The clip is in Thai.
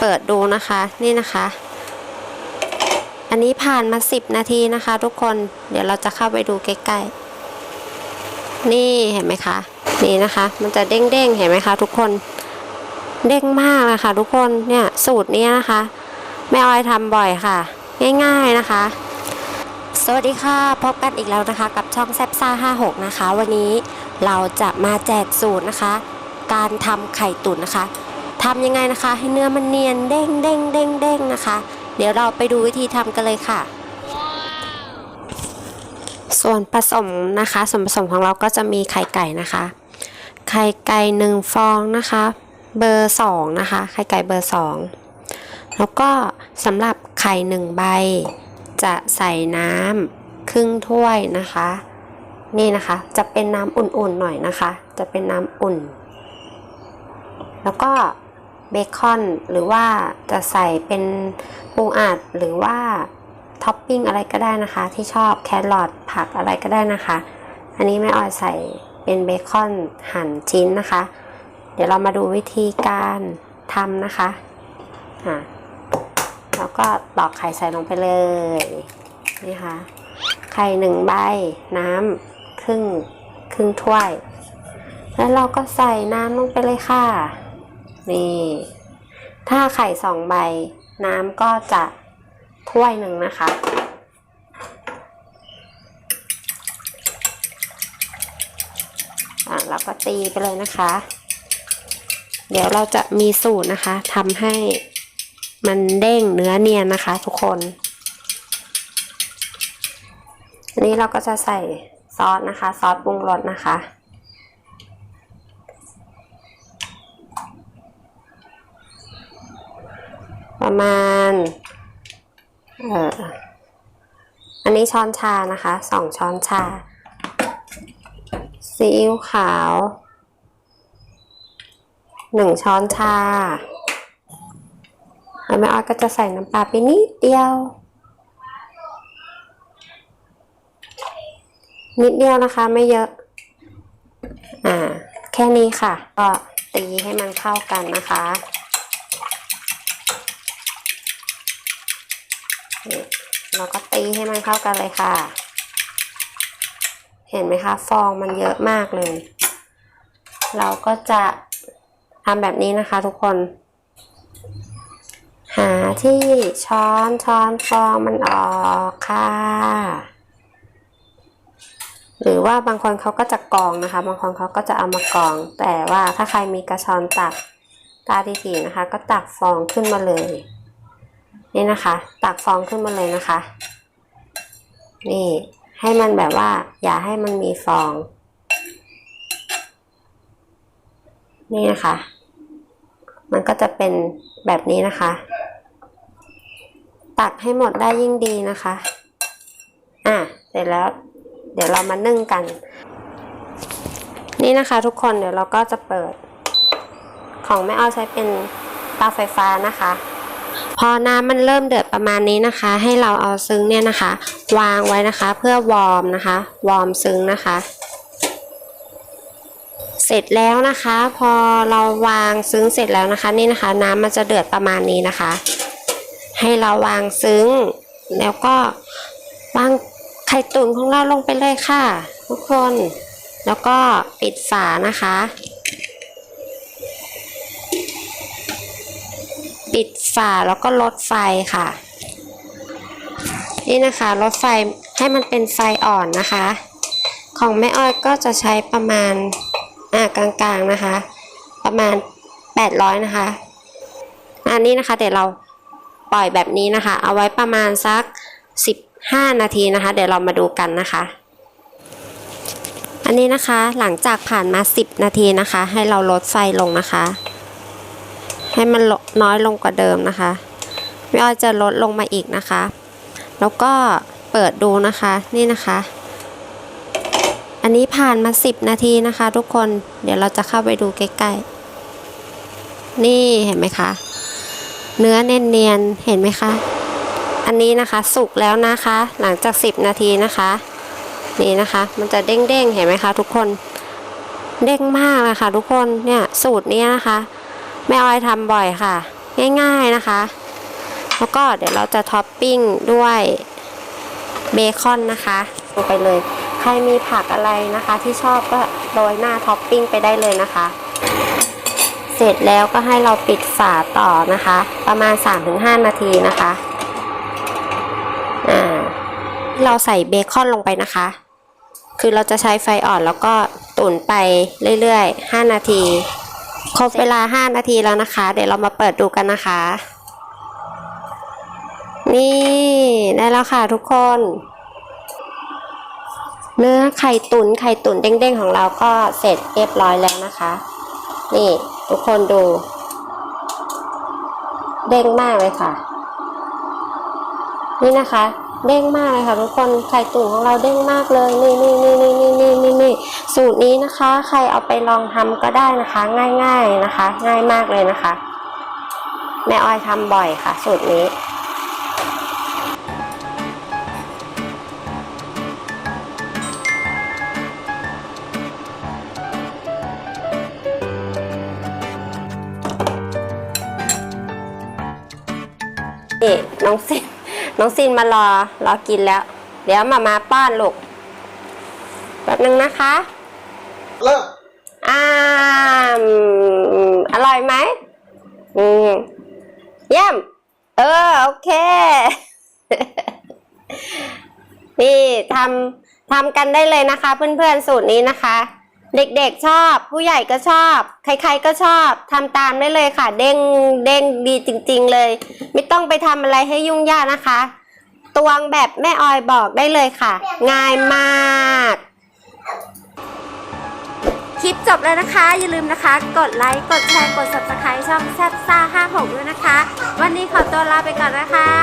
เปิดดูนะคะนี่นะคะ อันนี้ผ่านมา 10 นาทีนะคะ ทุกคนเดี๋ยวเราจะเข้าไปดูใกล้ๆ นี่เห็นไหมคะนี่นะคะ มันจะเด้งๆเห็นไหมคะทุกคนเด้งมากเลยค่ะ ทุกคนเนี่ยสูตรนี้นะคะแม่ออยทำบ่อยค่ะ ง่ายๆนะคะ สวัสดีค่ะ พบกันอีกแล้วนะคะ กับช่องแซบซ่า56 นะคะ วันนี้เราจะมาแจกสูตรนะคะ การทำไข่ตุ๋นนะคะ ทำยังไงนะคะ ให้เนื้อมันเนียนเด้งเด้งเด้งเด้งนะคะ เดี๋ยวเราไปดูวิธีทำกันเลยค่ะ ส่วนผสมนะคะ ส่วนผสมของเราก็จะมีไข่ไก่นะคะ ไข่ไก่หนึ่งฟองนะคะ เบอร์สองนะคะ ไข่ไก่เบอร์สองแล้วก็สำหรับไข่หนึ่งใบ จะใส่น้ำครึ่งถ้วยนะคะ นี่นะคะ จะเป็นน้ำอุ่นๆหน่อยนะคะ จะเป็นน้ำอุ่น แล้วก็ เบคอนหรือว่าจะใส่เป็นปูอัดหรือว่าท็อปปิ้งอะไรก็ได้นะคะ ที่ชอบแครอทผักอะไรก็ได้นะคะ อันนี้แม่ออยใส่เป็นเบคอนหั่นชิ้นนะคะ เดี๋ยวเรามาดูวิธีการทำนะคะอะแล้วก็ตอกไข่ใส่ลงไปเลยนี่ค่ะไข่หนึ่งใบน้ำครึ่งครึ่งถ้วย แล้วเราก็ใส่น้ำลงไปเลยค่ะ นี่ ถ้าไข่สองใบ น้ำก็จะถ้วยหนึ่งนะคะ อะเราก็ตีไปเลยนะคะ เดี๋ยวเราจะมีสูตรนะคะทำให้มันเด้งเนื้อเนียนนะคะทุกคน อันนี้เราก็จะใส่ซอสนะคะ ซอสปรุงรสนะคะ ประมาณเอ่ออันนี้ช้อนชานะคะสองช้อนชาซีอิ๊วขาวหนึ่งช้อนชาแล้วแม่ออยก็จะใส่น้ำปลาไปนิดเดียว นิดเดียวนะคะไม่เยอะ อ่า แค่นี้ค่ะ ก็ตีให้มันเข้ากันนะคะนี่ เราก็ตีให้มันเข้ากันเลยค่ะ เห็นไหมคะฟองมันเยอะมากเลย เราก็จะทำแบบนี้นะคะทุกคน หาที่ช้อนช้อนฟองมันออกค่ะ หรือว่าบางคนเขาก็จะกรองนะคะ บางคนเขาก็จะเอามากรอง แต่ว่าถ้าใครมีกระชอนตักตาดีๆนะคะ ก็ตักฟองขึ้นมาเลย นี่นะคะตักฟองขึ้นมาเลยนะคะ นี่ให้มันแบบว่า อย่าให้มันมีฟอง นี่นะคะ มันก็จะเป็นแบบนี้นะคะ ตักให้หมดได้ยิ่งดีนะคะ อะเสร็จแล้ว เดี๋ยวเรามานึ่งกัน นี่นะคะ ทุกคนเดี๋ยวเราก็จะเปิด ของแม่อ้อใช้เป็นเตาไฟฟ้านะคะ พอน้ำมันเริ่มเดือดประมาณนี้นะคะ ให้เราเอาซึ้งเนี่ยนะคะ วางไว้นะคะ เพื่อวอร์มนะคะ วอร์มซึ้งนะคะ เสร็จแล้วนะคะ พอเราวางซึ้งเสร็จแล้วนะคะ นี่นะคะ น้ำมันจะเดือดประมาณนี้นะคะ ให้เราวางซึ้ง แล้วก็วางไข่ตุ๋นของเราลงไปเลยค่ะ ทุกคน แล้วก็ปิดฝานะคะ ปิดฝาแล้วก็ลดไฟค่ะ นี่นะคะลดไฟให้มันเป็นไฟอ่อนนะคะ ของแม่อ้อยก็จะใช้ประมาณอ่ากลางๆนะคะ ประมาณ 800 นะคะ อันนี้นะคะเดี๋ยวเราปล่อยแบบนี้นะคะ เอาไว้ประมาณสัก 15 นาทีนะคะ เดี๋ยวเรามาดูกันนะคะ อันนี้นะคะหลังจากผ่านมา 10 นาทีนะคะ ให้เราลดไฟลงนะคะ ให้มันน้อยลงกว่าเดิมนะคะไม่อ้อยจะลดลงมาอีกนะคะ แล้วก็เปิดดูนะคะนี่นะคะ อันนี้ผ่านมา 10 นาทีนะคะ ทุกคนเดี๋ยวเราจะเข้าไปดูใกล้ๆ นี่เห็นไหมคะ เนื้อเนียนๆเห็นไหมคะ อันนี้นะคะสุกแล้วนะคะ หลังจาก 10 นาทีนะคะ นี่นะคะ มันจะเด้งๆเห็นไหมคะ ทุกคนเด้งมากเลยค่ะทุกคนเนี่ยสูตรนี้นะคะ แม่ออยทำบ่อยค่ะ ง่ายๆนะคะ แล้วก็เดี๋ยวเราจะท็อปปิ้งด้วยเบคอนนะคะลงไปเลย ใครมีผักอะไรนะคะ ที่ชอบก็โรยหน้าท็อปปิ้งไปได้เลยนะคะ เสร็จแล้วก็ให้เราปิดฝาต่อนะคะ ประมาณ 3-5 นาทีนะคะอ่าเราใส่เบคอนลงไปนะคะ คือเราจะใช้ไฟอ่อนแล้วก็ตุ๋นไปเรื่อยๆ 5 นาที ครบเวลา 5 นาทีแล้วนะคะ เดี๋ยวเรามาเปิดดูกันนะคะ นี่ได้แล้วค่ะทุกคน เนื้อไข่ตุนไข่ตุนเด้งๆของเราก็เสร็จเรียบร้อยแล้วนะคะ นี่ ทุกคนดู เด้งมากเลยค่ะ นี่นะคะ เด้งมากเลยค่ะ ทุกคนไข่ตุนของเราเด้งมากเลย นี่นี่นี่นี่นี่นี่นี่ สูตรนี้นะคะใครเอาไปลองทำก็ได้นะคะ ง่ายๆนะคะ ง่ายมากเลยนะคะ แม่อ้อยทำบ่อยค่ะ สูตรนี้นี่น้องซินน้องซินมารอรอกินแล้ว เดี๋ยวมามาป้อนลูกแป๊บนึงนะคะ เริ่มอ่ามอร่อยไหมอืมเยี่ยม เออ โอเค นี่ทำทำกันได้เลยนะคะ เพื่อนๆ สูตรนี้นะคะ เด็กๆชอบ ผู้ใหญ่ก็ชอบ ใครๆก็ชอบทำตามได้เลยค่ะ เด้งเด้งดีจริง ๆ เลย ไม่ต้องไปทำอะไรให้ยุ่งยากนะคะ ตวงแบบแม่ออยบอกได้เลยค่ะ ง่ายมาก คลิปจบแล้วนะคะ อย่าลืมนะคะ กดไลค์ กดแชร์ กด subscribe ช่องแซ่บซ่า56ด้วยนะคะ วันนี้ขอตัวลาไปก่อนนะคะ